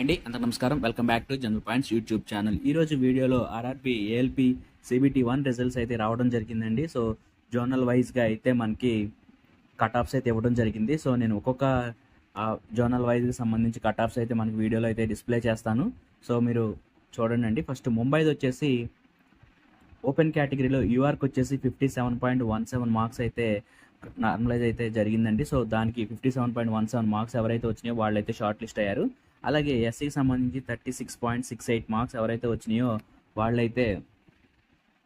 అండి అంత నమస్కారం. Welcome back to general points YouTube channel ఈ రోజు వీడియోలో RRB ALP CBT one results అయితే రావడం జరిగిందండి. సో జోనల్ వైజ్గా అయితే మనకి కట్ ఆఫ్స్ అయితే ఇవ్వడం జరిగింది. సో నేను ఒక్కొక్క జోనల్ వైజ్కి సంబంధించి కట్ ఆఫ్స్ అయితే మనకి వీడియోలో అయితే డిస్ప్లే చేస్తాను. సో మీరు చూడండి ఫస్ట్ ముంబైది వచ్చేసి ఓపెన్ కేటగిరీలో యూఆర్కి వచ్చేసి fifty seven point one seven marks అయితే నార్మలైజ్ అయితే జరిగిందండి. సో దానికి fifty seven point one seven marks ఎవరైతే వచ్చినాయో వాళ్ళైతే షార్ట్ లిస్ట్ అయ్యారు. అలాగే ఎస్సీకి సంబంధించి thirty six point six eight marks ఎవరైతే వచ్చినాయో వాళ్ళైతే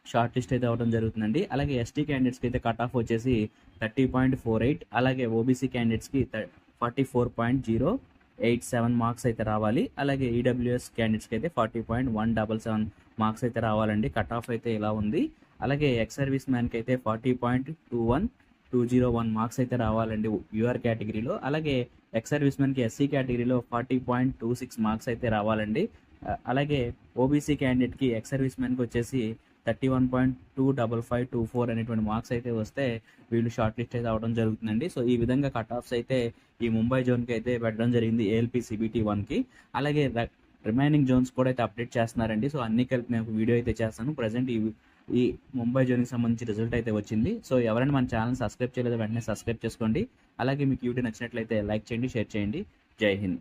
షార్ట్ లిస్ట్ అయితే అవ్వడం జరుగుతుందండి. అలాగే ఎస్టీ క్యాండిడేట్స్కి అయితే కట్ ఆఫ్ వచ్చేసి థర్టీ పాయింట్ ఫోర్ ఎయిట్ అలాగే ఓబీసీ క్యాండిడేట్స్కి forty four point zero eight seven marks అయితే రావాలి. అలాగే ఈడబ్ల్యూఎస్ క్యాండిడేట్స్కి అయితే forty point one double seven marks అయితే రావాలండి. కట్ ఆఫ్ అయితే ఇలా ఉంది. అలాగే ఎక్స్ సర్వీస్ మ్యాన్కి అయితే forty point two one two zero one marks అయితే రావాలండి యూఆర్ కేటగిరీలో. అలాగే ఎక్స్ సర్వీస్ ఎస్సీ కేటగిరీలో forty point two six marks అయితే రావాలండి. అలాగే ఓబీసీ క్యాండిడేట్కి ఎక్స్ సర్వీస్ వచ్చేసి thirty one point two double five two four అనేటువంటి మార్క్స్ అయితే వస్తే వీళ్ళు షార్ట్ లిస్ట్ అయితే అవడం జరుగుతుందండి. సో ఈ విధంగా కట్ ఆఫ్స్ అయితే ఈ ముంబై జోన్కి అయితే పెట్టడం జరిగింది ఏఎల్పి సిబిటీ వన్కి. అలాగే రిమైనింగ్ జోన్స్ కూడా అయితే అప్డేట్ చేస్తున్నారండి. సో అన్ని కలిపి నేను వీడియో అయితే చేస్తాను. ప్రజెంట్ ఈ ఈ ముంబై జోన్కి సంబంధించి రిజల్ట్ అయితే వచ్చింది. సో ఎవరైనా మన ఛానల్ సబ్స్క్రైబ్ చేయలేదో వెంటనే సబ్స్క్రైబ్ చేసుకోండి. అలాగే మీకు వీడియో నచ్చినట్లయితే లైక్ చేయండి షేర్ చేయండి. జై హింద్.